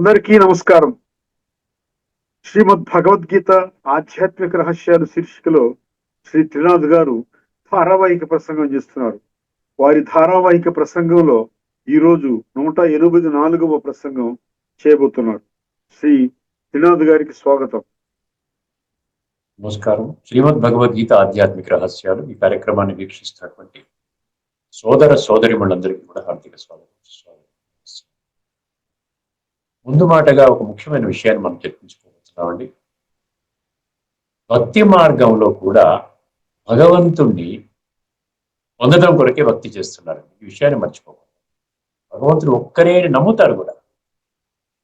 అందరికీ నమస్కారం. శ్రీమద్ భగవద్గీత ఆధ్యాత్మిక రహస్యాలు శీర్షికలో శ్రీ త్రినాథ్ గారు ధారావాహిక ప్రసంగం చేస్తున్నారు. వారి ధారావాహిక ప్రసంగంలో ఈ రోజు నూట ఎనభై నాలుగవ ప్రసంగం చేయబోతున్నారు శ్రీ త్రినాథ్ గారికి స్వాగతం. నమస్కారం. శ్రీమద్ భగవద్గీత ఆధ్యాత్మిక రహస్యాలు ఈ కార్యక్రమాన్ని వీక్షిస్తున్నటువంటి సోదర సోదరిమణులందరికీ కూడా హార్దిక స్వాగతం. ముందు మాటగా ఒక ముఖ్యమైన విషయాన్ని మనం చర్చించుకోబోతున్నామండి భక్తి మార్గంలో కూడా భగవంతుణ్ణి పొందడం కొరకే భక్తి చేస్తున్నారు ఈ విషయాన్ని మర్చిపోకూడదు. భగవంతుడు ఒక్కరే నమ్ముతారు కూడా.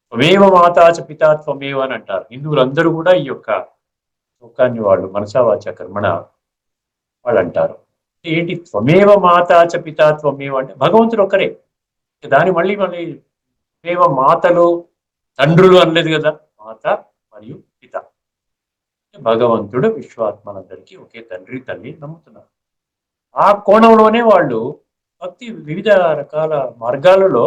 త్వమేవ మాతాచ పితా త్వమేవ అని అంటారు. హిందువులందరూ కూడా ఈ యొక్క శ్లోకాన్ని వాళ్ళు మనసావాచ కర్మణ వాళ్ళు అంటారు. ఏంటి? త్వమేవ మాతాచ పితా త్వమేవ అంటే భగవంతుడు ఒక్కరే. దాని మళ్ళీ మళ్ళీ త్వమేవ మాతలు తండ్రులు అనలేదు కదా మాత మరియు పిత. భగవంతుడు విశ్వాత్మలందరికీ ఒకే తండ్రి తల్లి నమ్ముతున్నారు. ఆ కోణంలోనే వాళ్ళు భక్తి వివిధ రకాల మార్గాలలో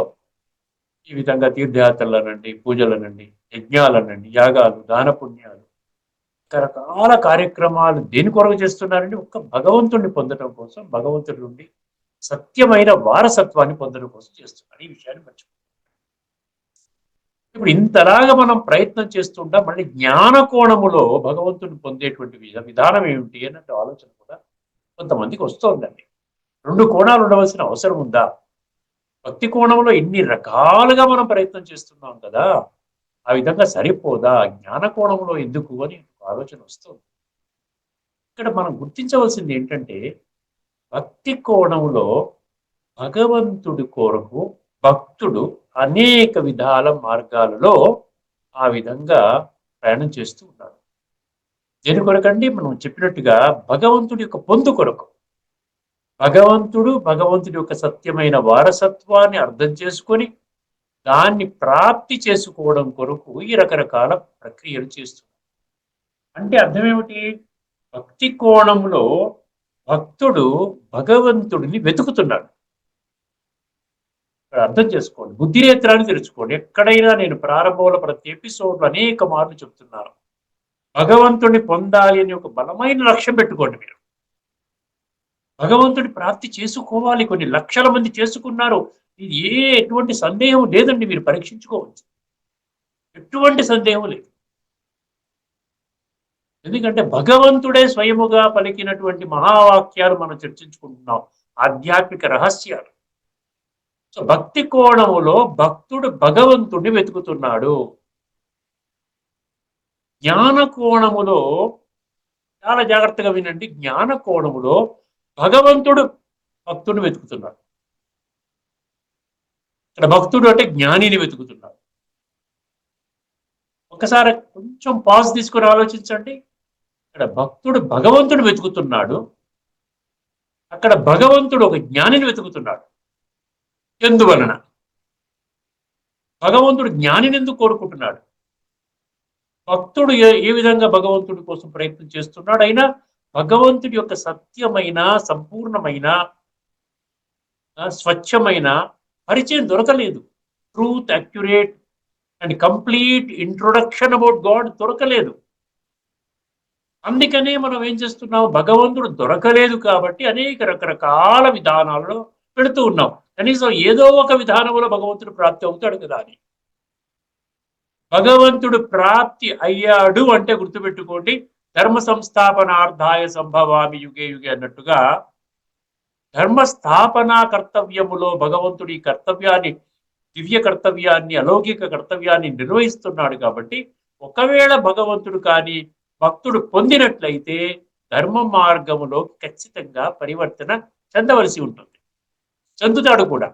ఈ విధంగా తీర్థయాత్రలనండి పూజలనండి యజ్ఞాలనండి యాగాలు దాన పుణ్యాలు రకరకాల కార్యక్రమాలు దేని కొరకు చేస్తున్నారంటే ఒక్క భగవంతుడిని పొందడం కోసం భగవంతుడి నుండి సత్యమైన వారసత్వాన్ని పొందడం కోసం చేస్తున్నారు. ఈ విషయాన్ని మర్చిపో ఇప్పుడు ఇంతలాగా మనం ప్రయత్నం చేస్తుంటా మళ్ళీ జ్ఞాన కోణములో భగవంతుని పొందేటువంటి విధానం ఏమిటి అన్నట్టు ఆలోచన కూడా కొంతమందికి వస్తోందండి. రెండు కోణాలు ఉండవలసిన అవసరం ఉందా? భక్తి కోణంలో ఇన్ని రకాలుగా మనం ప్రయత్నం చేస్తున్నాం కదా ఆ విధంగా సరిపోదా? జ్ఞాన కోణంలో ఎందుకు అని ఆలోచన వస్తుంది. ఇక్కడ మనం గుర్తించవలసింది ఏంటంటే భక్తి కోణంలో భగవంతుడి కొరకు భక్తుడు అనేక విధాల మార్గాలలో ఆ విధంగా ప్రయాణం చేస్తూ ఉన్నాడు దేని కొరకండి మనం చెప్పినట్టుగా భగవంతుడి యొక్క పొందు కొరకు భగవంతుడు భగవంతుడి యొక్క సత్యమైన వారసత్వాన్ని అర్థం చేసుకొని దాన్ని ప్రాప్తి చేసుకోవడం కొరకు ఈ రకరకాల ప్రక్రియలు చేస్తున్నారు. అంటే అర్థం ఏమిటి? భక్తి కోణంలో భక్తుడు భగవంతుడిని వెతుకుతున్నాడు. అర్థం చేసుకోండి. బుద్ధినేత్రాన్ని తెరుచుకోండి. ఎక్కడైనా నేను ప్రారంభంలో ప్రతి ఎపిసోడ్లో అనేక మార్లు చెప్తున్నాను భగవంతుడిని పొందాలి అని ఒక బలమైన లక్ష్యం పెట్టుకోండి మీరు. భగవంతుడి ప్రాప్తి చేసుకోవాలి. కొన్ని లక్షల మంది చేసుకున్నారు. ఇది ఏ ఎటువంటి సందేహం లేదండి. మీరు పరీక్షించుకోవచ్చు. ఎటువంటి సందేహం లేదు. ఎందుకంటే భగవంతుడే స్వయముగా పలికినటువంటి మహావాక్యాలు మనం చర్చించుకుంటున్నాం. ఆధ్యాత్మిక రహస్యాలు. సో భక్తి కోణములో భక్తుడు భగవంతుడిని వెతుకుతున్నాడు. జ్ఞాన కోణములో చాలా జాగ్రత్తగా వినండి. జ్ఞాన కోణములో భగవంతుడు భక్తుడిని వెతుకుతున్నాడు. ఇక్కడ భక్తుడు అంటే జ్ఞానిని వెతుకుతున్నాడు. ఒకసారి కొంచెం పాజ్ తీసుకుని ఆలోచించండి. ఇక్కడ భక్తుడు భగవంతుడు వెతుకుతున్నాడు. అక్కడ భగవంతుడు ఒక జ్ఞానిని వెతుకుతున్నాడు. ఎందువలన? భగవంతుడు జ్ఞానిని ఎందుకు కోరుకుంటున్నాడు? భక్తుడు ఏ ఏ విధంగా భగవంతుడి కోసం ప్రయత్నం చేస్తున్నాడు? అయినా భగవంతుడి యొక్క సత్యమైన సంపూర్ణమైన స్వచ్ఛమైన పరిచయం దొరకలేదు. Truth accurate and complete introduction about God దొరకలేదు. అందుకనే మనం ఏం చేస్తున్నాం? భగవంతుడు దొరకలేదు కాబట్టి అనేక రకరకాల విధానాలలో పెడుతూ ఉన్నాం. కనీసం ఏదో ఒక విధానంలో భగవంతుడు ప్రాప్తి అవుతాడు కదా అని. భగవంతుడు ప్రాప్తి అయ్యాడు అంటే గుర్తుపెట్టుకోండి ధర్మ సంస్థాపనార్థాయ సంభవామి యుగే యుగే అన్నట్టుగా ధర్మ స్థాపనా కర్తవ్యములో భగవంతుడి ఈ కర్తవ్యాన్ని దివ్య కర్తవ్యాన్ని అలౌకిక కర్తవ్యాన్ని నిర్వహిస్తున్నాడు కాబట్టి ఒకవేళ భగవంతుడు కానీ భక్తుడు పొందినట్లయితే ధర్మ మార్గములో ఖచ్చితంగా పరివర్తన చెందవలసి ఉంటుంది. చెందుతాడు కూడా.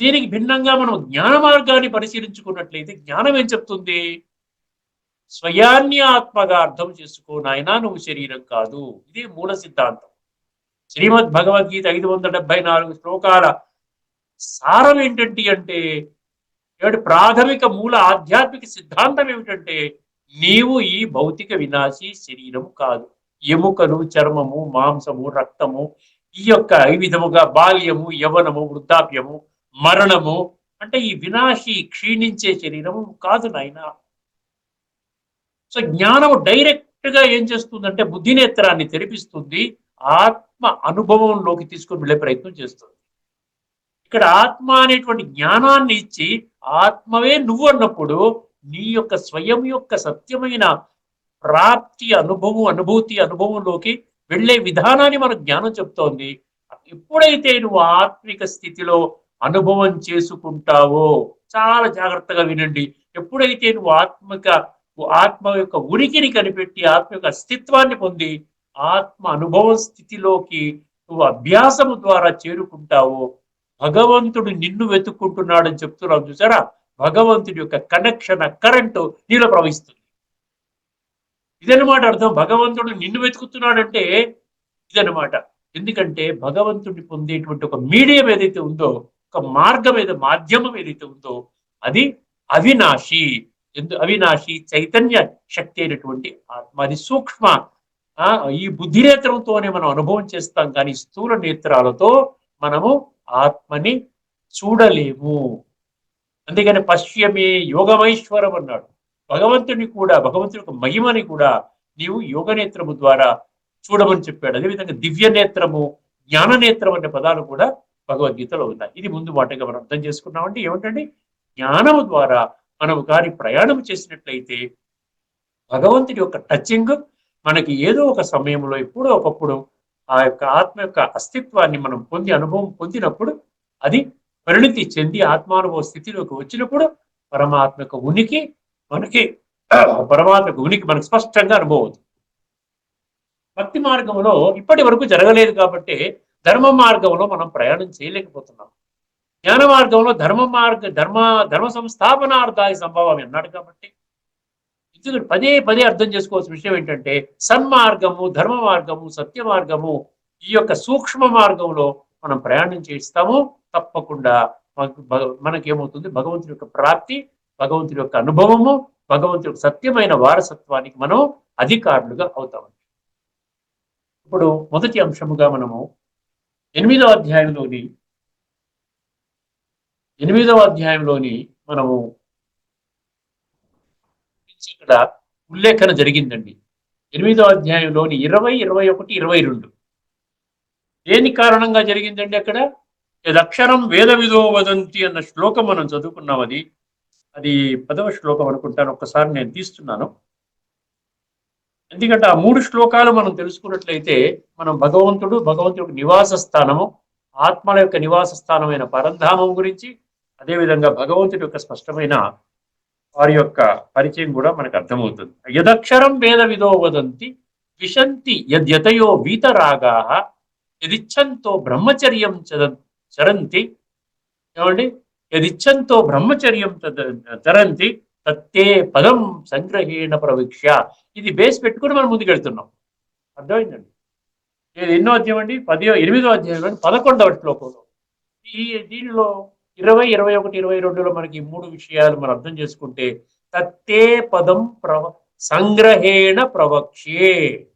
దీనికి భిన్నంగా మనం జ్ఞాన మార్గాన్ని పరిశీలించుకున్నట్లయితే జ్ఞానం ఏం చెప్తుంది? స్వయాన్ని ఆత్మగా అర్థం చేసుకో నాయనా నువ్వు శరీరం కాదు. ఇది మూల సిద్ధాంతం. శ్రీమద్ భగవద్గీత ఐదు వందల డెబ్బై నాలుగు శ్లోకాల సారం ఏంటంటే అంటే ఏమిటి ప్రాథమిక మూల ఆధ్యాత్మిక సిద్ధాంతం ఏమిటంటే నీవు ఈ భౌతిక వినాశి శరీరం కాదు. ఎముకలు చర్మము మాంసము రక్తము ఈ యొక్క ఈ విధముగా బాల్యము యవనము వృద్ధాప్యము మరణము అంటే ఈ వినాశి క్షీణించే శరీరము కాదు నాయన. సో జ్ఞానము డైరెక్ట్గా ఏం చేస్తుందంటే బుద్ధి నేత్రాన్ని తెరిపిస్తుంది ఆత్మ అనుభవంలోకి తీసుకొని వెళ్ళే ప్రయత్నం చేస్తుంది. ఇక్కడ ఆత్మ అనేటువంటి జ్ఞానాన్ని ఇచ్చి ఆత్మవే నువ్వు అన్నప్పుడు నీ యొక్క స్వయం యొక్క సత్యమైన ప్రాప్తి అనుభవం అనుభూతి అనుభవంలోకి వెళ్ళే విధానాన్ని మనకు జ్ఞానం చెప్తోంది. ఎప్పుడైతే నువ్వు ఆత్మిక స్థితిలో అనుభవం చేసుకుంటావో చాలా జాగ్రత్తగా వినండి. ఎప్పుడైతే నువ్వు ఆత్మిక ఆత్మ యొక్క ఉనికిని కనిపెట్టి ఆత్మ యొక్క అస్తిత్వాన్ని పొంది ఆత్మ అనుభవ స్థితిలోకి నువ్వు అభ్యాసము ద్వారా చేరుకుంటావో భగవంతుడు నిన్ను వెతుక్కుంటున్నాడని చెప్తున్నావు చూసారా? భగవంతుడి యొక్క కనెక్షన్ కరెంటు నీలో ప్రవహిస్తుంది. ఇదన్నమాట అర్థం. భగవంతుడు నిన్ను వెతుకుతున్నాడంటే ఇదన్నమాట. ఎందుకంటే భగవంతుడిని పొందేటువంటి ఒక మీడియం ఏదైతే ఉందో ఒక మార్గం ఏదో మాధ్యమం ఏదైతే ఉందో అది అవినాశి. ఎందు అవినాశి చైతన్య శక్తి అయినటువంటి ఆత్మ. అది సూక్ష్మ ఆ ఈ బుద్ధి నేత్రంతోనే మనం అనుభవం చేస్తాం. కానీ స్థూల నేత్రాలతో మనము ఆత్మని చూడలేము. అందుకని పశ్చిమే యోగమైశ్వరం అన్నాడు. భగవంతుని కూడా భగవంతుని యొక్క మహిమని కూడా నీవు యోగ నేత్రము ద్వారా చూడమని చెప్పాడు. అదేవిధంగా దివ్య నేత్రము జ్ఞాన నేత్రం అనే పదాలు కూడా భగవద్గీతలో ఉన్నాయి. ఇది ముందు మాటగా మనం అర్థం చేసుకున్నామంటే ఏమిటండి? జ్ఞానము ద్వారా మనం కానీ ప్రయాణం చేసినట్లయితే భగవంతుడి యొక్క టచింగ్ మనకి ఏదో ఒక సమయంలో ఎప్పుడో ఒకప్పుడు ఆ యొక్క ఆత్మ యొక్క అస్తిత్వాన్ని మనం పొంది అనుభవం పొందినప్పుడు అది పరిణితి చెంది ఆత్మానుభవ స్థితిలోకి వచ్చినప్పుడు పరమాత్మ యొక్క ఉనికి మనకి పరమాత్మ యొక్క మనకు స్పష్టంగా అనుభవం అవుతుంది భక్తి మార్గంలో ఇప్పటి వరకు జరగలేదు కాబట్టి ధర్మ మార్గంలో మనం ప్రయాణం చేయలేకపోతున్నాం. జ్ఞాన మార్గంలో ధర్మ మార్గ ధర్మ ధర్మ సంస్థాపనార్థాయ సంభవం అన్నాడు కాబట్టి? ఎందుకంటే పదే పదే అర్థం చేసుకోవాల్సిన విషయం ఏంటంటే సన్మార్గము ధర్మ మార్గము సత్య మార్గము ఈ యొక్క సూక్ష్మ మార్గంలో మనం ప్రయాణం చేస్తాము తప్పకుండా భగ- మనకేమవుతుంది? భగవంతుని యొక్క ప్రాప్తి భగవంతుడి యొక్క అనుభవము భగవంతుడి యొక్క సత్యమైన వారసత్వానికి మనం అధికారులుగా అవుతామండి ఇప్పుడు మొదటి అంశముగా మనము ఎనిమిదవ అధ్యాయంలోని ఎనిమిదవ అధ్యాయంలోని మనము ఇక్కడ ఉల్లేఖన జరిగిందండి. ఎనిమిదవ అధ్యాయంలోని ఇరవై ఇరవై ఒకటి ఇరవై రెండు. దేని కారణంగా జరిగిందండి అక్కడ? యదక్షరం వేద విధో వదంతి అన్న శ్లోకం మనం చదువుకున్నాం అది అది పదవ శ్లోకం అనుకుంటాను. ఒక్కసారి నేను తీస్తున్నాను. ఎందుకంటే ఆ మూడు శ్లోకాలు మనం తెలుసుకున్నట్లయితే మనం భగవంతుడు భగవంతుడి నివాస స్థానము ఆత్మల యొక్క నివాస స్థానమైన పరంధామం గురించి అదేవిధంగా భగవంతుడి యొక్క స్పష్టమైన వారి యొక్క పరిచయం కూడా మనకు అర్థమవుతుంది. యదక్షరం వేద విధో వదంతి విశంతి యద్యతయో వీతరాగా యదిచ్ఛంతో బ్రహ్మచర్యం చద చరంతి. ఏమండి? యదిచ్ఛంతో బ్రహ్మచర్యం తరంతి తత్తే పదం సంగ్రహేణ ప్రవీక్ష. ఇది బేస్ పెట్టుకుని మనం ముందుకెళ్తున్నాం. అర్థమైందండి? ఇది ఎన్నో అధ్యాయం అండి? పదో ఎనిమిదో అధ్యాయం అండి? పదకొండవ శ్లోకంలో. ఈ దీనిలో ఇరవై ఇరవై ఒకటి ఇరవై రెండులో మనకి మూడు విషయాలు మనం అర్థం చేసుకుంటే తత్తే పదం ప్రవ సంగ్రహేణ ప్రవక్ష్యే.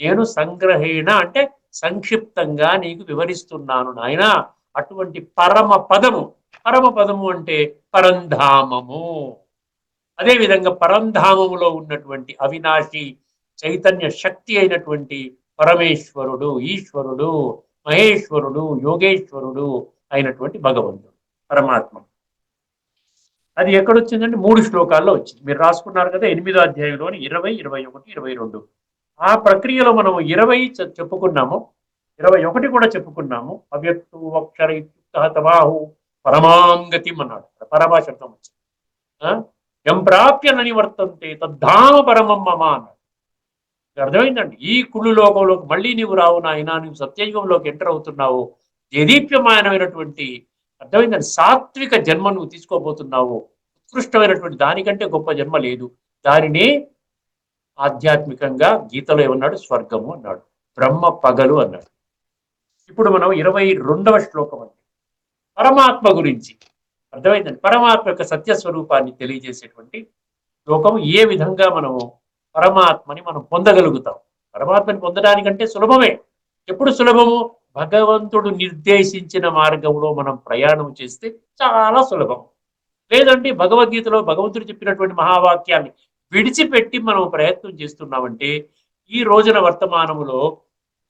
నేను సంగ్రహేణ అంటే సంక్షిప్తంగా నీకు వివరిస్తున్నాను నాయన. అటువంటి పరమ పదము పరమ పదము అంటే పరంధామము. అదేవిధంగా పరంధామములో ఉన్నటువంటి అవినాశి చైతన్య శక్తి అయినటువంటి పరమేశ్వరుడు ఈశ్వరుడు మహేశ్వరుడు యోగేశ్వరుడు అయినటువంటి భగవంతుడు పరమాత్మ. అది ఎక్కడొచ్చిందంటే మూడు శ్లోకాల్లో వచ్చింది. మీరు రాసుకున్నారు కదా ఎనిమిదో అధ్యాయంలోని ఇరవై ఇరవై ఒకటి ఇరవై రెండు. ఆ ప్రక్రియలో మనం ఇరవై చెప్పుకున్నాము. ఇరవై ఒకటి కూడా చెప్పుకున్నాము. అవ్యక్తు అక్షర తమాహు పరమాంగతి అన్నాడు పరమా శబ్దం వచ్చింది. ఆ? ఎం ప్రాప్య ననివర్తంతే తద్ధామ పరమం మమ అన్నాడు. అర్థమైందండి? ఈ కుళ్ళు లోకంలోకి మళ్ళీ నీవు రావు నాయనా నువ్వు సత్యయుగంలోకి ఎంటర్ అవుతున్నావు. దేదీప్యమానమైనటువంటి అర్థమైందండి? సాత్విక జన్మ నువ్వు తీసుకోబోతున్నావు. ఉత్కృష్టమైనటువంటి దానికంటే గొప్ప జన్మ లేదు. దానిని ఆధ్యాత్మికంగా గీతలో ఏమన్నాడు? స్వర్గము అన్నాడు. బ్రహ్మ పగలు అన్నాడు. ఇప్పుడు మనం ఇరవై రెండవ శ్లోకం అండి. పరమాత్మ గురించి. అర్థమైందండి? పరమాత్మ యొక్క సత్య స్వరూపాన్ని తెలియజేసేటువంటి శ్లోకం ఏ విధంగా మనము పరమాత్మని మనం పొందగలుగుతాం? పరమాత్మని పొందడానికంటే సులభమే. ఎప్పుడు సులభము? భగవంతుడు నిర్దేశించిన మార్గంలో మనం ప్రయాణం చేస్తే చాలా సులభం. లేదంటే భగవద్గీతలో భగవంతుడు చెప్పినటువంటి మహావాక్యాన్ని విడిచిపెట్టి మనం ప్రయత్నం చేస్తున్నామంటే ఈ రోజున వర్తమానములో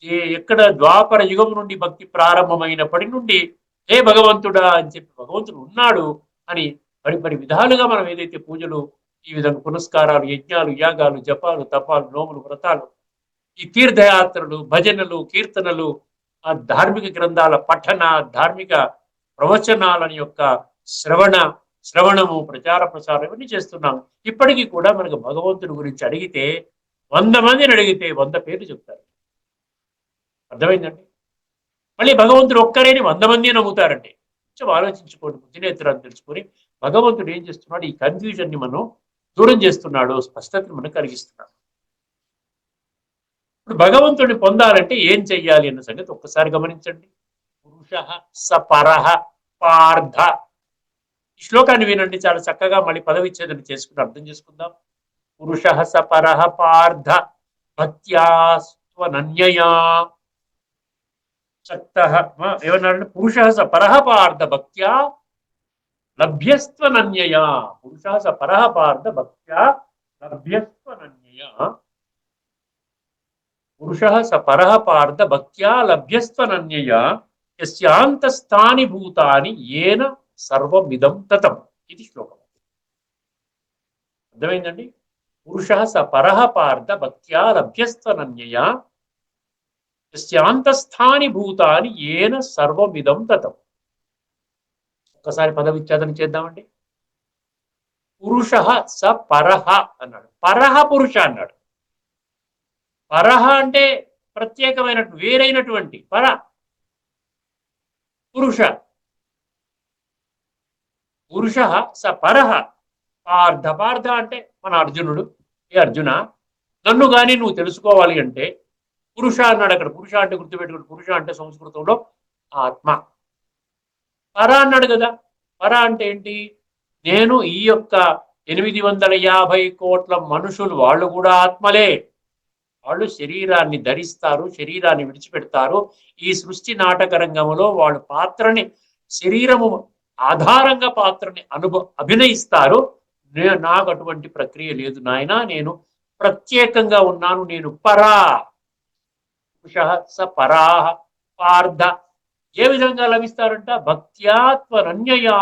ఏ ఎక్కడ ద్వాపర యుగం నుండి భక్తి ప్రారంభమైనప్పటి నుండి హే భగవంతుడా అని చెప్పి భగవంతుడు ఉన్నాడు అని మరి మరి విధాలుగా మనం ఏదైతే పూజలు ఈ విధంగా పునస్కారాలు యజ్ఞాలు యాగాలు జపాలు తపాలు నోములు వ్రతాలు ఈ తీర్థయాత్రలు భజనలు కీర్తనలు ఆ ధార్మిక గ్రంథాల పఠన ధార్మిక ప్రవచనాలని యొక్క శ్రవణ శ్రవణము ప్రచార ప్రసారం ఇవన్నీ చేస్తున్నాం. ఇప్పటికీ కూడా మనకు భగవంతుడి గురించి అడిగితే వంద మందిని అడిగితే వంద పేర్లు చెప్తారు. అర్థమైందండి? మళ్ళీ భగవంతుడు ఒక్కరేని వంద మంది నమ్ముతారండి కొంచెం ఆలోచించుకోండి బుద్ధినేత్రాన్ని తెలుసుకొని భగవంతుడు ఏం చేస్తున్నాడు? ఈ కన్ఫ్యూజన్ని మనం దూరం చేస్తున్నాడు స్పష్టతను మనం కలిగిస్తున్నాడు. ఇప్పుడు భగవంతుడిని పొందాలంటే ఏం చెయ్యాలి అన్న సంగతి ఒక్కసారి గమనించండి. పురుష సపరహ పార్థ. ఈ శ్లోకాన్ని వినండి చాలా చక్కగా మళ్ళీ పదవిచ్ఛేదన చేసుకుని అర్థం చేసుకుందాం. పురుష సపరహ పార్థ భక్త్యాస్వనన్యయా శక్త ఏమన్నారంటే పురుష సపరహ పార్థ భక్త్యా లభ్యస్త్వనన్యయా. పురుష సపరహ పార్థ భక్త్యా లభ్యస్త్వనన్యయా. పురుష సపరహ పార్థ భక్త్యా లభ్యస్త్వనన్యయా. యస్యాంతస్థాని భూతాని ఏన సర్వమిదం తతం ఇది శ్లోకం. అర్థమైందండి? పురుష సపరహ పార్థ భక్త్యా లభ్యస్త్వనన్యయా. శాంతస్థాని భూతాని ఏన సర్వమిదం తతం. ఒక్కసారి పదవిచ్ఛేదన చేద్దామండి. పురుష స పరహ అన్నాడు. పరహ పురుష అన్నాడు. పరహ అంటే ప్రత్యేకమైన వేరైనటువంటి పర. పురుష. పురుష స పరహ పార్థ పార్థ అంటే మన అర్జునుడు. ఏ అర్జున? నన్ను గాని నువ్వు తెలుసుకోవాలి అంటే పురుష అన్నాడు అక్కడ. పురుష అంటే గుర్తుపెట్టుకోండి. పురుష అంటే సంస్కృతంలో ఆత్మ. పర అన్నాడు కదా. పర అంటే ఏంటి? నేను ఈ యొక్క ఎనిమిది వందల యాభై కోట్ల మనుషులు వాళ్ళు కూడా ఆత్మలే. వాళ్ళు శరీరాన్ని ధరిస్తారు శరీరాన్ని విడిచిపెడతారు. ఈ సృష్టి నాటక రంగంలో వాళ్ళు పాత్రని శరీరము ఆధారంగా పాత్రని అనుభ అభినయిస్తారు. నాకు అటువంటి ప్రక్రియ లేదు నాయన. నేను ప్రత్యేకంగా ఉన్నాను. నేను పరా. పురుష స పరాహ పార్థ. ఏ విధంగా లభిస్తారంట? భక్త్యాత్వనన్యయా.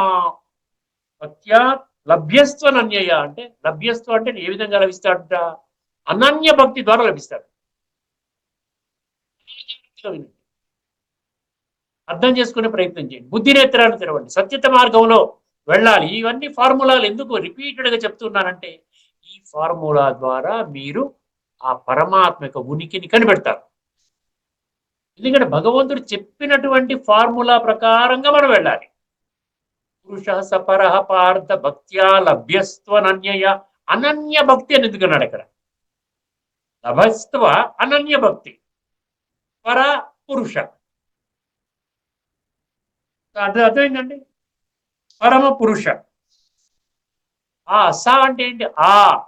భక్త్యా లభ్యస్త్వనన్యయ అంటే లభ్యస్త్వ అంటే ఏ విధంగా లభిస్తాడంట అనన్య భక్తి ద్వారా లభిస్తాడు అర్థం చేసుకునే ప్రయత్నం చేయండి. బుద్ధి నేత్రాన్ని తెరవండి. సత్యత మార్గంలో వెళ్ళాలి. ఇవన్నీ ఫార్ములాలు ఎందుకు రిపీటెడ్గా చెప్తున్నానంటే ఈ ఫార్ములా ద్వారా మీరు ఆ పరమాత్మక ఉనికిని కనిపెడతారు. ఎందుకంటే భగవంతుడు చెప్పినటువంటి ఫార్ములా ప్రకారంగా మనం వెళ్ళాలి. పురుష సపరహ పార్థ భక్త్యా లభ్యస్త్వనన్యయ. అనన్య భక్తి అని ఎందుకన్నాడు అక్కడ లభస్త్వ అనన్య భక్తి. పర పురుష. అర్థం అర్థమైందండి పరమ పురుష. ఆ స అంటే ఏంటి? ఆ.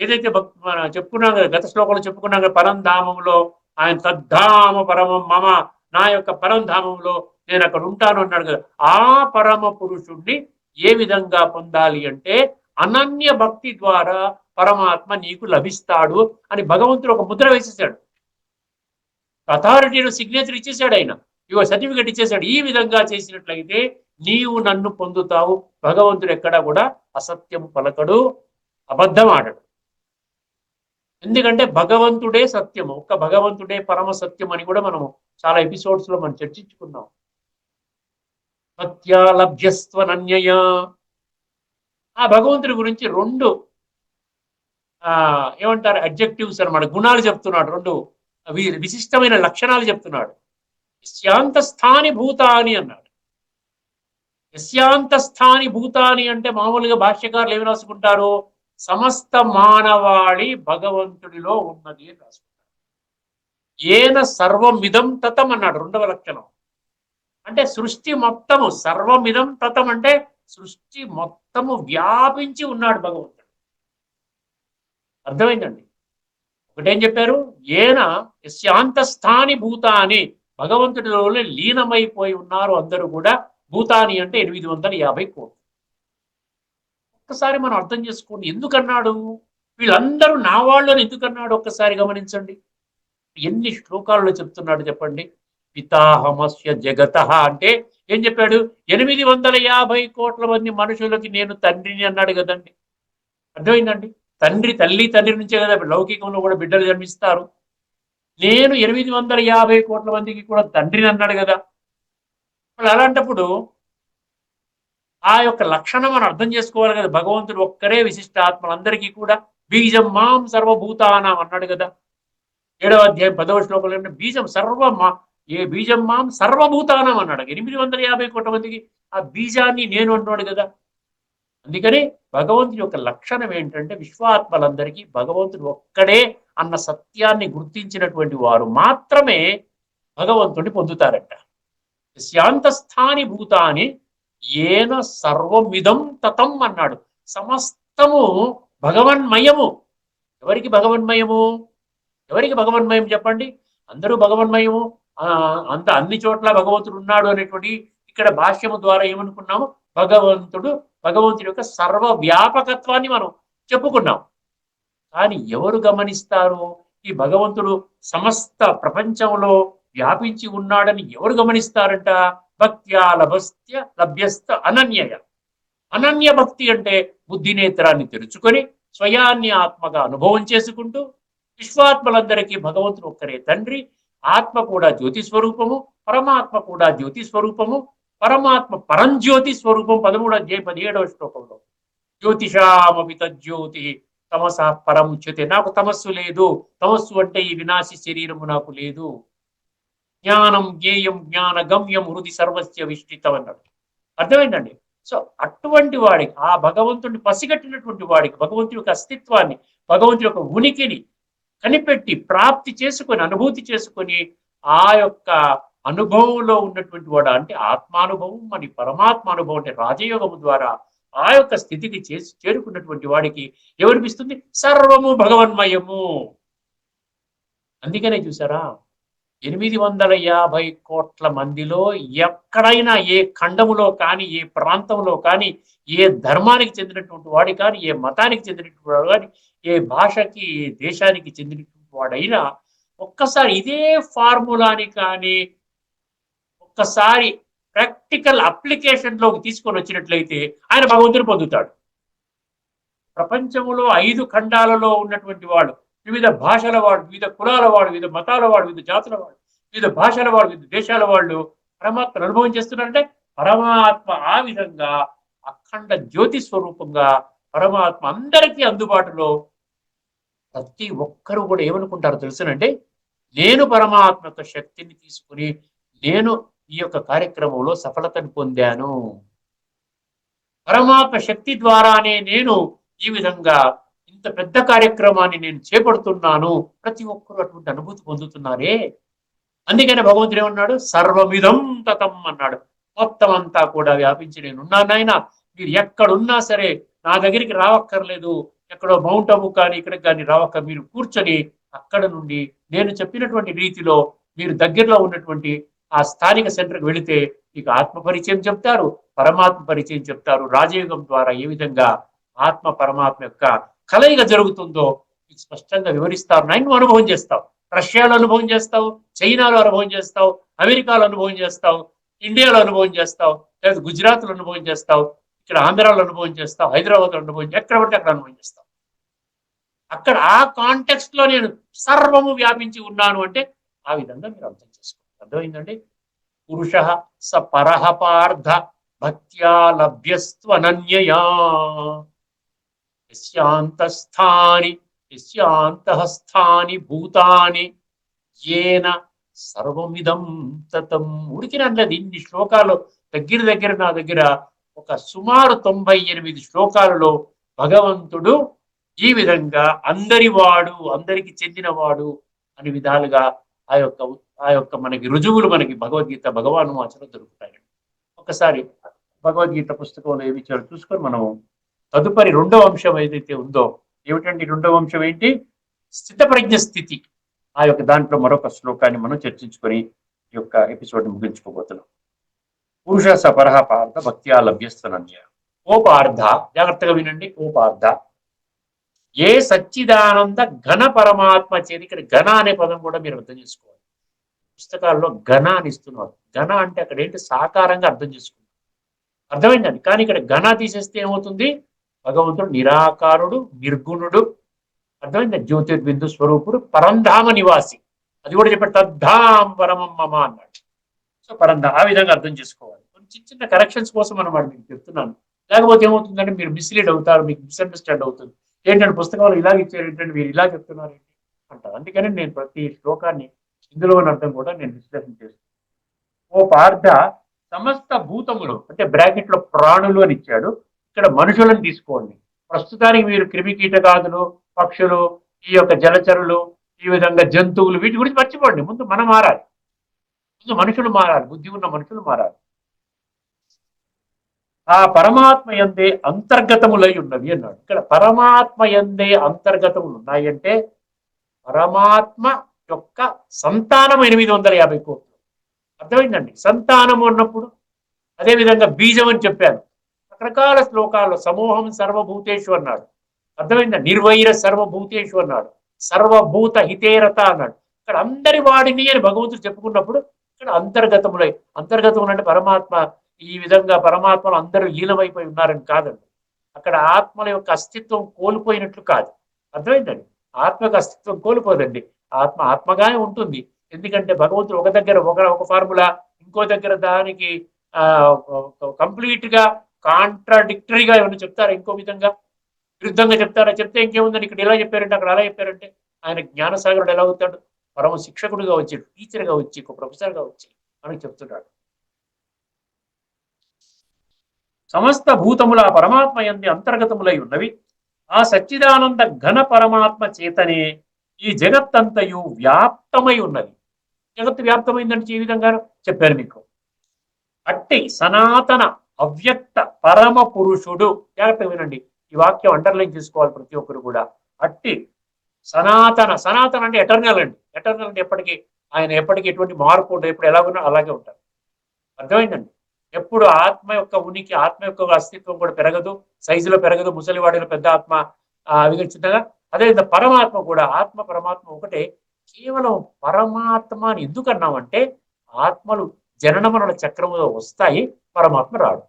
ఏదైతే భక్ మనం చెప్పుకున్నాం కదా గత శ్లోకంలో చెప్పుకున్నాం కదా పరంధామంలో ఆయన తద్ధామ పరమం మమ నా యొక్క పరంధామంలో నేను అక్కడ ఉంటాను అన్నాడు కదా. ఆ పరమ పురుషుణ్ణి ఏ విధంగా పొందాలి అంటే అనన్య భక్తి ద్వారా పరమాత్మ నీకు లభిస్తాడు అని భగవంతుడు ఒక ముద్ర వేసేసాడు అథారిటీలో సిగ్నేచర్ ఇచ్చేసాడు ఆయన. ఇవ సర్టిఫికెట్ ఇచ్చేసాడు ఈ విధంగా చేసినట్లయితే నీవు నన్ను పొందుతావు. భగవంతుడు ఎక్కడా కూడా అసత్యం పలకడు అబద్ధం ఆడడు. ఎందుకంటే భగవంతుడే సత్యము. ఒక్క భగవంతుడే పరమ సత్యం అని కూడా మనము చాలా ఎపిసోడ్స్లో మనం చర్చించుకున్నాం. సత్యాలభ్యస్వనన్యయ ఆ భగవంతుడి గురించి రెండు ఆ ఏమంటారు అడ్జెక్టివ్స్ అన్నమాట. గుణాలు చెప్తున్నాడు రెండు విశిష్టమైన లక్షణాలు చెప్తున్నాడు. యస్యాంతస్థాని భూతాని అన్నాడు. యస్యాంతస్థాని భూతాని అంటే మామూలుగా భాష్యకారులు ఏమి రాసుకుంటారు? సమస్త మానవాళి భగవంతుడిలో ఉన్నది అని రాసుకుంటారు. ఏన సర్వమిదం తతం అన్నాడు రెండవ లక్షణం. అంటే సృష్టి మొత్తము సర్వమిదం తతం అంటే సృష్టి మొత్తము వ్యాపించి ఉన్నాడు భగవంతుడు. అర్థమైందండి? ఒకటేం చెప్పారు? ఏన శాంతస్థాని భూతాని. భగవంతుడిలో లీనమైపోయి ఉన్నారు అందరూ కూడా. భూతాని అంటే ఎనిమిది వందల యాభై కోట్లు. ఒక్కసారి మనం అర్థం చేసుకోండి. ఎందుకన్నాడు? వీళ్ళందరూ నా వాళ్ళని ఎందుకన్నాడు? ఒక్కసారి గమనించండి. ఎన్ని శ్లోకాలలో చెప్తున్నాడు చెప్పండి? పితాహమస్య జగత అంటే ఏం చెప్పాడు? ఎనిమిది వందల యాభై కోట్ల మంది మనుషులకి నేను తండ్రిని అన్నాడు కదండి. అర్థమైందండి? తండ్రి తల్లి తండ్రి నుంచే కదా లౌకికంలో కూడా బిడ్డలు జన్మిస్తారు. నేను ఎనిమిది వందల యాభై కోట్ల మందికి కూడా తండ్రిని అన్నాడు కదా. అలాంటప్పుడు ఆ యొక్క లక్షణం మనం అర్థం చేసుకోవాలి కదా. భగవంతుడు ఒక్కరే విశిష్ట ఆత్మలందరికీ కూడా బీజం మాం సర్వభూతానాం అన్నాడు కదా. ఏడవ అధ్యాయం పదవ శ్లోకంలో ఏమంటే బీజం సర్వ మా ఏ బీజం మాం సర్వభూతానం అన్నాడు. ఎనిమిది వందల యాభై కోట్ల మందికి ఆ బీజాన్ని నేను అన్నాడు కదా. అందుకని భగవంతుడి యొక్క లక్షణం ఏంటంటే విశ్వాత్మలందరికీ భగవంతుడు ఒక్కడే అన్న సత్యాన్ని గుర్తించినటువంటి వారు మాత్రమే భగవంతుడిని పొందుతారట. శాంతస్థాని భూతాన్ని ఏన సర్వమిదం తతం అన్నాడు. సమస్తము భగవన్మయము. ఎవరికి భగవన్మయము? ఎవరికి భగవన్మయం చెప్పండి? అందరూ భగవన్మయము. ఆ, అంత అన్ని చోట్ల భగవంతుడు ఉన్నాడు అనేటువంటి ఇక్కడ భాష్యము ద్వారా ఏమనుకున్నాము? భగవంతుడు భగవంతుడి యొక్క సర్వ వ్యాపకత్వాన్ని మనం చెప్పుకున్నాం. కానీ ఎవరు గమనిస్తారు? ఈ భగవంతుడు సమస్త ప్రపంచంలో వ్యాపించి ఉన్నాడని ఎవరు గమనిస్తారంట? భక్త్యా లభస్త్య లభ్యస్త అనన్యయ. అనన్య భక్తి అంటే బుద్ధి నేత్రాన్ని తెరుచుకొని స్వయాన్ని ఆత్మగా అనుభవం చేసుకుంటూ విశ్వాత్మలందరికీ భగవంతుడు ఒక్కరే తండ్రి ఆత్మ కూడా జ్యోతి స్వరూపము పరమాత్మ కూడా జ్యోతి స్వరూపము పరమాత్మ పరంజ్యోతి స్వరూపం పదమూడు అధ్యాయ పదిహేడవ శ్లోకంలో. జ్యోతిషామపి తజ్యోతి తమస పరముచ్యతే నాకు తమస్సు లేదు. తమస్సు అంటే ఈ వినాశి శరీరము నాకు లేదు. జ్ఞానం జ్ఞేయం జ్ఞాన గమ్యం హృది సర్వస్య విష్టితం అన్నాడు అర్థమైందండి? సో అటువంటి వాడికి ఆ భగవంతుడిని పసిగట్టినటువంటి వాడికి భగవంతుడి యొక్క అస్తిత్వాన్ని భగవంతుడి యొక్క ఉనికిని కనిపెట్టి ప్రాప్తి చేసుకొని అనుభూతి చేసుకొని ఆ యొక్క అనుభవంలో ఉన్నటువంటి వాడు అంటే ఆత్మానుభవం మరి పరమాత్మ అనుభవం అంటే రాజయోగము ద్వారా ఆ యొక్క స్థితికి చేసి చేరుకున్నటువంటి వాడికి ఏమనిపిస్తుంది సర్వము భగవన్మయము. అందుకనే చూసారా? ఎనిమిది వందల యాభై కోట్ల మందిలో ఎక్కడైనా ఏ ఖండములో కానీ ఏ ప్రాంతంలో కానీ ఏ ధర్మానికి చెందినటువంటి వాడు కానీ ఏ మతానికి చెందినటువంటి వాడు కానీ ఏ భాషకి ఏ దేశానికి చెందినటువంటి వాడైనా ఒక్కసారి ఇదే ఫార్ములాని కానీ ఒక్కసారి ప్రాక్టికల్ అప్లికేషన్లోకి తీసుకొని వచ్చినట్లయితే ఆయన భగవంతుని పొందుతాడు. ప్రపంచంలో ఐదు ఖండాలలో ఉన్నటువంటి వాడు వివిధ భాషల వాడు వివిధ కులాల వాడు వివిధ మతాల వాడు వివిధ జాతుల వాడు వివిధ భాషల వాడు వివిధ దేశాల వాళ్ళు పరమాత్మను అనుభవం చేస్తున్నారంటే పరమాత్మ ఆ విధంగా అఖండ జ్యోతి స్వరూపంగా పరమాత్మ అందరికీ అందుబాటులో ప్రతి ఒక్కరు కూడా ఏమనుకుంటారో తెలుసునంటే నేను పరమాత్మ యొక్క శక్తిని తీసుకుని నేను ఈ యొక్క కార్యక్రమంలో సఫలతను పొందాను. పరమాత్మ శక్తి ద్వారానే నేను ఈ విధంగా ఇంత పెద్ద కార్యక్రమాన్ని నేను చేపడుతున్నాను. ప్రతి ఒక్కరు అటువంటి అనుభూతి పొందుతున్నారే? అందుకనే భగవంతుడు ఏమన్నాడు? సర్వమిదం తతం అన్నాడు. మొత్తం అంతా కూడా వ్యాపించి నేను ఆయన మీరు ఎక్కడున్నా సరే నా దగ్గరికి రావక్కర్లేదు. ఎక్కడో మౌంట్ అబు కానీ ఇక్కడికి కానీ రావక్క మీరు కూర్చొని అక్కడ నుండి నేను చెప్పినటువంటి రీతిలో మీరు దగ్గరలో ఉన్నటువంటి ఆ స్థానిక సెంటర్కి వెళితే మీకు ఆత్మ పరిచయం చెప్తారు పరమాత్మ పరిచయం చెప్తారు. రాజయోగం ద్వారా ఏ విధంగా ఆత్మ పరమాత్మ యొక్క కలయిక జరుగుతుందో మీకు స్పష్టంగా వివరిస్తారు నాయన అనుభవం చేస్తావు. రష్యాలో అనుభవం చేస్తావు. చైనాలో అనుభవం చేస్తావు. అమెరికాలో అనుభవం చేస్తావు. ఇండియాలో అనుభవం చేస్తావు. లేదా గుజరాత్లో అనుభవం చేస్తావు. ఇక్కడ ఆంధ్రాలో అనుభవం చేస్తావు. హైదరాబాద్లో అనుభవం ఎక్కడ పడితే అక్కడ అనుభవం చేస్తావు. అక్కడ ఆ కాంటెక్స్ట్లో నేను సర్వము వ్యాపించి ఉన్నాను అంటే ఆ విధంగా మీరు అర్థం చేసుకోండి. అర్థమైందండి? పురుష స పరహ పార్థ భక్త్యా లభ్యస్త్వనన్యయా. యశాంతస్థాని యస్యాంతఃస్థాని భూతాని ఏన సర్వమిదం తతం. ఉడికినట్లేదు ఇన్ని శ్లోకాలు దగ్గర దగ్గర నా దగ్గర ఒక సుమారు తొంభై ఎనిమిది శ్లోకాలలో భగవంతుడు ఈ విధంగా అందరి వాడు అందరికి చెందినవాడు అని విధాలుగా ఆ యొక్క ఆ యొక్క మనకి రుజువులు మనకి భగవద్గీత భగవాను వాచలో దొరుకుతాయి. ఒకసారి భగవద్గీత పుస్తకంలో ఏమి చూసుకొని మనము తదుపరి రెండవ అంశం ఏదైతే ఉందో ఏమిటంటే రెండవ అంశం ఏంటి? స్థితప్రజ్ఞ స్థితి. ఆ యొక్క దాంట్లో మరొక శ్లోకాన్ని మనం చర్చించుకొని యొక్క ఎపిసోడ్ ముగించుకోబోతున్నాం. పురుష సపరహ పార్థ భక్త్యా లభ్యస్తనన్య ఓపార్థ జాగ్రత్తగా వినండి ఓపార్థ. ఏ సచ్చిదానంద ఘన పరమాత్మ చేతి ఇక్కడ ఘన అనే పదం కూడా మీరు అర్థం చేసుకోవాలి. పుస్తకాల్లో ఘన అని ఇస్తున్నారు. ఘన అంటే అక్కడ ఏంటి? సాకారంగా అర్థం చేసుకున్నారు. అర్థమైందండి? కానీ ఇక్కడ ఘన తీసేస్తే ఏమవుతుంది? భగవంతుడు నిరాకారుడు నిర్గుణుడు. అర్థమైంది? జ్యోతిర్బిందు స్వరూపుడు పరంధామ నివాసి. అది కూడా చెప్పాడు తద్ధాం పరమం మమ అన్నాడు. సో పరంధా ఆ విధంగా అర్థం చేసుకోవాలి. కొన్ని చిన్న చిన్న కరెక్షన్స్ కోసం అన్నమాట మీకు చెప్తున్నాను. లేకపోతే ఏమవుతుందంటే మీరు మిస్లీడ్ అవుతారు మీకు మిస్అండర్స్టాండ్ అవుతుంది. ఏంటంటే పుస్తకాలు ఇలా ఇచ్చారు ఏంటంటే మీరు ఇలా చెప్తున్నారు ఏంటి? అంటారు. అందుకని నేను ప్రతి శ్లోకాన్ని ఇందులో అర్థం కూడా నేను విశ్లేషణ చేస్తాను. ఓ పార్థ సమస్త భూతములు అంటే బ్రాకెట్లో ప్రాణులు అని ఇచ్చాడు. ఇక్కడ మనుషులను తీసుకోండి. ప్రస్తుతానికి మీరు క్రిమి కీటకాదులు పక్షులు ఈ యొక్క జలచరులు ఈ విధంగా జంతువులు వీటి గురించి మర్చిపోండి. ముందు మనం మారాలి. ముందు మనుషులు మారాలి. బుద్ధి ఉన్న మనుషులు మారాలి. ఆ పరమాత్మ ఎందే అంతర్గతములై ఉన్నవి అన్నాడు. ఇక్కడ పరమాత్మ ఎందే అంతర్గతములు ఉన్నాయంటే పరమాత్మ యొక్క సంతానం ఎనిమిది వందల యాభై కోట్లు. అర్థమైందండి? సంతానం ఉన్నప్పుడు అదేవిధంగా బీజం అని చెప్పాను. రకరకాల శ్లోకాల్లో సమూహం సర్వభూతేషు అన్నాడు. అర్థమైందా? నిర్వైర సర్వభూతేషు అన్నాడు. సర్వభూత హితేరత అన్నాడు. ఇక్కడ అందరి వాడిని అని భగవంతుడు చెప్పుకున్నప్పుడు ఇక్కడ అంతర్గతములై అంతర్గతములు అంటే పరమాత్మ ఈ విధంగా పరమాత్మలు అందరూ లీనమైపోయి ఉన్నారని కాదండి. అక్కడ ఆత్మల యొక్క అస్తిత్వం కోల్పోయినట్లు కాదు. అర్థమైందండి ఆత్మకు అస్తిత్వం కోల్పోదండి. ఆత్మ ఆత్మగానే ఉంటుంది. ఎందుకంటే భగవంతుడు ఒక దగ్గర ఒక ఒక ఫార్ములా ఇంకో దగ్గర దానికి ఆ కంప్లీట్గా కాంట్రాడిక్టరీగా ఏమైనా చెప్తారా? ఇంకో విధంగా విరుద్ధంగా చెప్తారా? చెప్తే ఇంకేముందని ఇక్కడ ఎలా చెప్పారంటే అక్కడ అలా చెప్పారంటే ఆయన జ్ఞానసాగరుడు ఎలా అవుతాడు? పరమ శిక్షకుడిగా వచ్చి టీచర్గా వచ్చి ఒక ప్రొఫెసర్గా వచ్చి అని చెప్తున్నాడు. సమస్త భూతముల పరమాత్మ ఎందు అంతర్గతములై ఉన్నవి. ఆ సచ్చిదానంద ఘన పరమాత్మ చేతనే ఈ జగత్తంతయు వ్యాప్తమై ఉన్నది జగత్తు వ్యాప్తమైందంటే ఈ విధంగా చెప్పారు మీకు. అట్టి సనాతన అవ్యక్త పరమ పురుషుడు. జాగ్రత్తగా వినండి. ఈ వాక్యం అండర్లైన్ చేసుకోవాలి ప్రతి ఒక్కరు కూడా. అట్టి సనాతన సనాతన అంటే ఎటర్నల్ అండి. ఎటర్నల్ అంటే ఎప్పటికీ ఆయన ఎప్పటికీ ఎటువంటి మార్పు ఉండదు. ఎప్పుడు ఎలా ఉన్నా అలాగే ఉంటారు. అర్థమైందండి? ఎప్పుడు ఆత్మ యొక్క ఉనికి ఆత్మ యొక్క అస్తిత్వం కూడా పెరగదు. సైజులో పెరగదు. ముసలివాడిలో పెద్ద ఆత్మ విగర్చితంగా అదేవిధంగా పరమాత్మ కూడా ఆత్మ పరమాత్మ ఒకటే. కేవలం పరమాత్మ అని ఎందుకు అన్నామంటే ఆత్మలు జననమరణ చక్రములో వస్తాయి పరమాత్మ రాడు.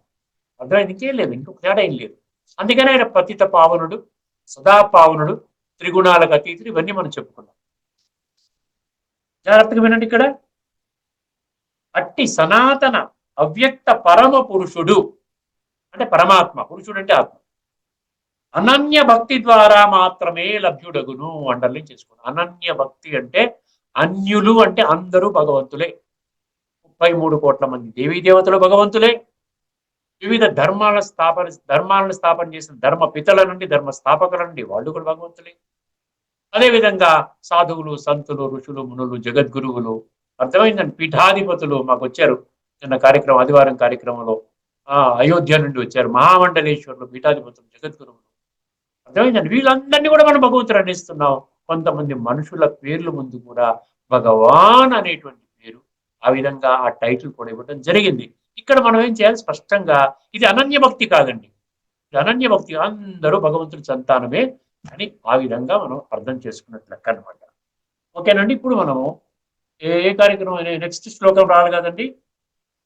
అర్థమైంది? ఇంకేం లేదు ఇంకొక తేడా ఏం లేదు. అందుకని ఆయన పతిత పావనుడు సదా పావనుడు త్రిగుణాలకు అతీతుడు ఇవన్నీ మనం చెప్పుకున్నాం. జాగ్రత్తగా వినండి ఇక్కడ. అట్టి సనాతన అవ్యక్త పరమ పురుషుడు అంటే పరమాత్మ పురుషుడు అంటే ఆత్మ. అనన్య భక్తి ద్వారా మాత్రమే లభ్యుడగును అండర్లైన్ చేసుకున్నాను అనన్య భక్తి అంటే అన్యులు అంటే అందరూ భగవంతులే. ముప్పై మూడు కోట్ల మంది దేవీ దేవతలు భగవంతులే. వివిధ ధర్మాల స్థాపన ధర్మాలను స్థాపన చేసిన ధర్మ పితల నుండి ధర్మ స్థాపకుల నుండి వాళ్ళు కూడా భగవంతులే. అదేవిధంగా సాధువులు సంతులు ఋషులు మునులు జగద్గురువులు అర్థమైందండి? పీఠాధిపతులు మాకు వచ్చారు. నిన్న కార్యక్రమం ఆదివారం కార్యక్రమంలో ఆ అయోధ్య నుండి వచ్చారు. మహామండలేశ్వరులు పీఠాధిపతులు జగద్గురువులు. అర్థమైందండి? వీళ్ళందరినీ కూడా మనం భగవంతుడు అందిస్తున్నాం కొంతమంది మనుషుల పేర్ల ముందు కూడా భగవాన్ అనేటువంటి ఆ విధంగా ఆ టైటిల్ కూడా ఇవ్వడం జరిగింది. ఇక్కడ మనం ఏం చేయాలి? స్పష్టంగా ఇది అనన్య భక్తి కాదండి. ఇది అనన్య భక్తి అందరూ భగవంతుడి సంతానమే అని ఆ విధంగా మనం అర్థం చేసుకున్నట్లు లెక్క అనమాట ఓకేనండి ఇప్పుడు మనము ఏ కార్యక్రమం నెక్స్ట్ శ్లోకం రావాలి కదండి?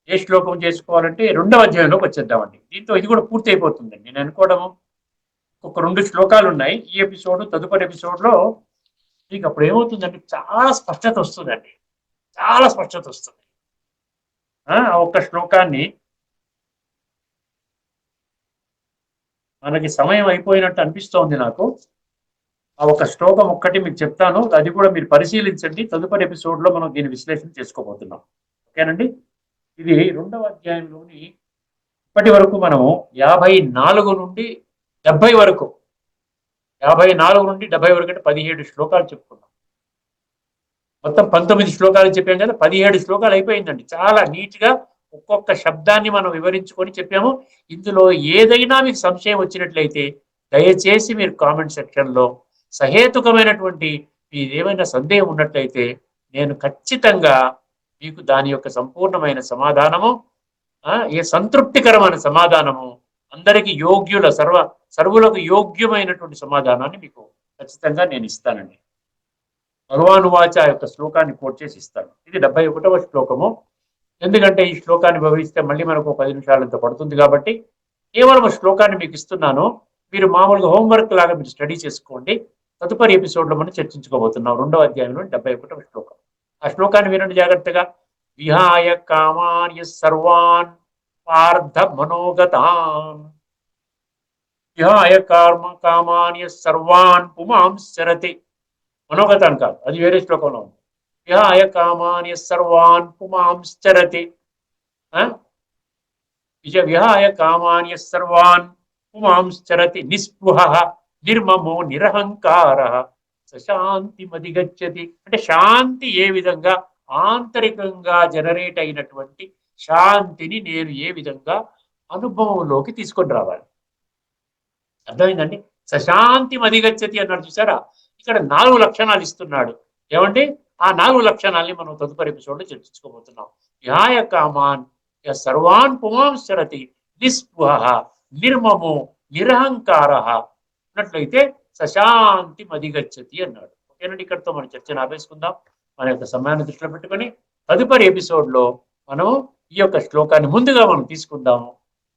ఏ శ్లోకం చేసుకోవాలంటే రెండవ అధ్యాయంలోకి వచ్చేద్దామండి. దీంతో ఇది కూడా పూర్తి అయిపోతుందండి. నేను అనుకోవడం ఒక రెండు శ్లోకాలు ఉన్నాయి. ఈ ఎపిసోడ్ తదుపరి ఎపిసోడ్లో మీకు అప్పుడు ఏమవుతుందంటే చాలా స్పష్టత వస్తుందండి. చాలా స్పష్టత వస్తుంది. ఆ ఒక్క శ్లోకాన్ని మనకి సమయం అయిపోయినట్టు అనిపిస్తోంది నాకు. ఆ ఒక శ్లోకం ఒక్కటి మీకు చెప్తాను. అది కూడా మీరు పరిశీలించండి. తదుపరి ఎపిసోడ్లో మనం దీని విశ్లేషణ చేసుకోబోతున్నాం. ఓకేనండి? ఇది రెండవ అధ్యాయంలోని ఇప్పటి వరకు మనము యాభై నాలుగు నుండి డెబ్బై వరకు యాభై నాలుగు నుండి డెబ్బై వరకు అంటే పదిహేడు శ్లోకాలు చెప్పుకున్నాం. మొత్తం పంతొమ్మిది శ్లోకాలు చెప్పాం కదా పదిహేడు శ్లోకాలు అయిపోయిందండి. చాలా నీట్గా ఒక్కొక్క శబ్దాన్ని మనం వివరించుకొని చెప్పాము. ఇందులో ఏదైనా మీకు సంశయం వచ్చినట్లయితే దయచేసి మీరు కామెంట్ సెక్షన్లో సహేతుకమైనటువంటి మీది ఏమైనా సందేహం ఉన్నట్లయితే నేను ఖచ్చితంగా మీకు దాని యొక్క సంపూర్ణమైన సమాధానము ఏ సంతృప్తికరమైన సమాధానము అందరికీ యోగ్యుల సర్వ సర్వులకు యోగ్యమైనటువంటి సమాధానాన్ని మీకు ఖచ్చితంగా నేను ఇస్తానండి. సర్వానువాచ యొక్క శ్లోకాన్ని కోట్ చేసి ఇస్తాను ఇది డెబ్బై ఒకటవ శ్లోకము. ఎందుకంటే ఈ శ్లోకాన్ని వివరిస్తే మళ్ళీ మనకు పది నిమిషాలంత పడుతుంది కాబట్టి కేవలం శ్లోకాన్ని మీకు ఇస్తున్నాను. మీరు మామూలుగా హోంవర్క్ లాగా మీరు స్టడీ చేసుకోండి. తదుపరి ఎపిసోడ్లో మనం చర్చించుకోబోతున్నాం. రెండవ అధ్యాయంలో డెబ్బై ఒకటవ శ్లోకం. ఆ శ్లోకాన్ని వినండి జాగ్రత్తగా. విహాయ కామాన్య సర్వాన్ పార్థ మనోగతాన్. విహాయ కర్మ కామాన్య సర్వాన్ పుమాంసరతి మనోగతాన్ కాదు. అది వేరే శ్లోకంలో ఉంది. విహాయ కామాన్య సర్వాన్ పుమాంశ్చరతి. ఆ? విహాయ కామాన్య సర్వాన్ పుమాంశ్చరతి నిస్పృహ నిర్మమో నిరహంకార. సశాంతి మదిగచ్చతి అంటే శాంతి ఏ విధంగా? ఆంతరికంగా జనరేట్ అయినటువంటి శాంతిని నేను ఏ విధంగా అనుభవంలోకి తీసుకొని రావాలి. అర్థమైందండి? సశాంతి మదిగచ్చతి అన్నాడు చూసారా? ఇక్కడ నాలుగు లక్షణాలు ఇస్తున్నాడు. ఏమండి? ఆ నాలుగు లక్షణాల్ని మనం తదుపరి ఎపిసోడ్లో చర్చించుకోబోతున్నాం. న్యాయ కామాన్ సర్వాన్ పుమాంశరతి నిస్పృహ నిర్మము నిరహంకార అన్నట్లయితే సశాంతి మదిగచ్చతి అన్నాడు. ఓకేనండి ఇక్కడితో మన చర్చను ఆపేసుకుందాం. మన యొక్క సమయాన్ని దృష్టిలో పెట్టుకొని తదుపరి ఎపిసోడ్లో మనం ఈ యొక్క శ్లోకాన్ని ముందుగా మనం తీసుకుందాము.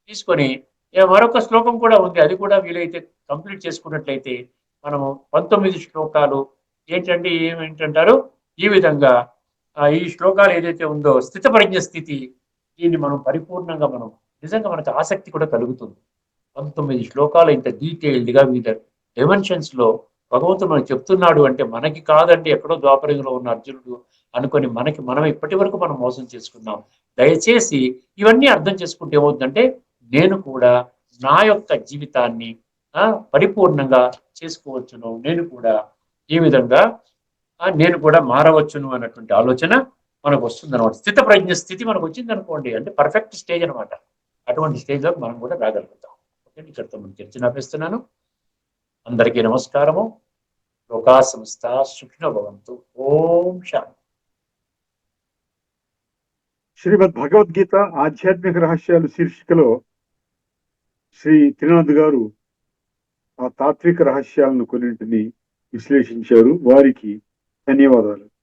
తీసుకొని ఏ మరొక శ్లోకం కూడా ఉంది అది కూడా వీలైతే కంప్లీట్ చేసుకున్నట్లయితే మనము పంతొమ్మిది శ్లోకాలు ఏంటంటే ఏమేంటంటారు? ఈ విధంగా ఈ శ్లోకాలు ఏదైతే ఉందో స్థితప్రజ్ఞ స్థితి దీన్ని మనం పరిపూర్ణంగా మనం నిజంగా మనకు ఆసక్తి కూడా కలుగుతుంది. పంతొమ్మిది శ్లోకాలు ఇంత డీటెయిల్డ్గా వివిధ డైమెన్షన్స్లో భగవంతుడు మనకు చెప్తున్నాడు అంటే మనకి కాదండి ఎక్కడో ద్వాపరంలో ఉన్న అర్జునుడు అనుకొని మనకి మనం ఇప్పటి వరకు మనం మోసం చేసుకున్నాం. దయచేసి ఇవన్నీ అర్థం చేసుకుంటే ఏమవుతుందంటే నేను కూడా నా యొక్క జీవితాన్ని పరిపూర్ణంగా చేసుకోవచ్చును. నేను కూడా ఈ విధంగా నేను కూడా మారవచ్చును అన్నటువంటి ఆలోచన మనకు వస్తుంది అనమాట స్థిత ప్రజ్ఞ స్థితి మనకు వచ్చింది అనుకోండి అంటే పర్ఫెక్ట్ స్టేజ్ అనమాట అటువంటి స్టేజ్లో మనం కూడా రాగలుగుతాం. ఓకే ఇక్కడితో మనం చర్చ ఆపేస్తున్నాను. అందరికీ నమస్కారము. లోకా సంస్థ సుఖినో భవంతు. ఓం శాంతి. శ్రీమద్ భగవద్గీత ఆధ్యాత్మిక రహస్యాలు శీర్షికలో శ్రీ త్రినాథ్ గారు ఆ తాత్విక రహస్యాలను కొన్నింటిని విశ్లేషించారు. వారికి ధన్యవాదాలు.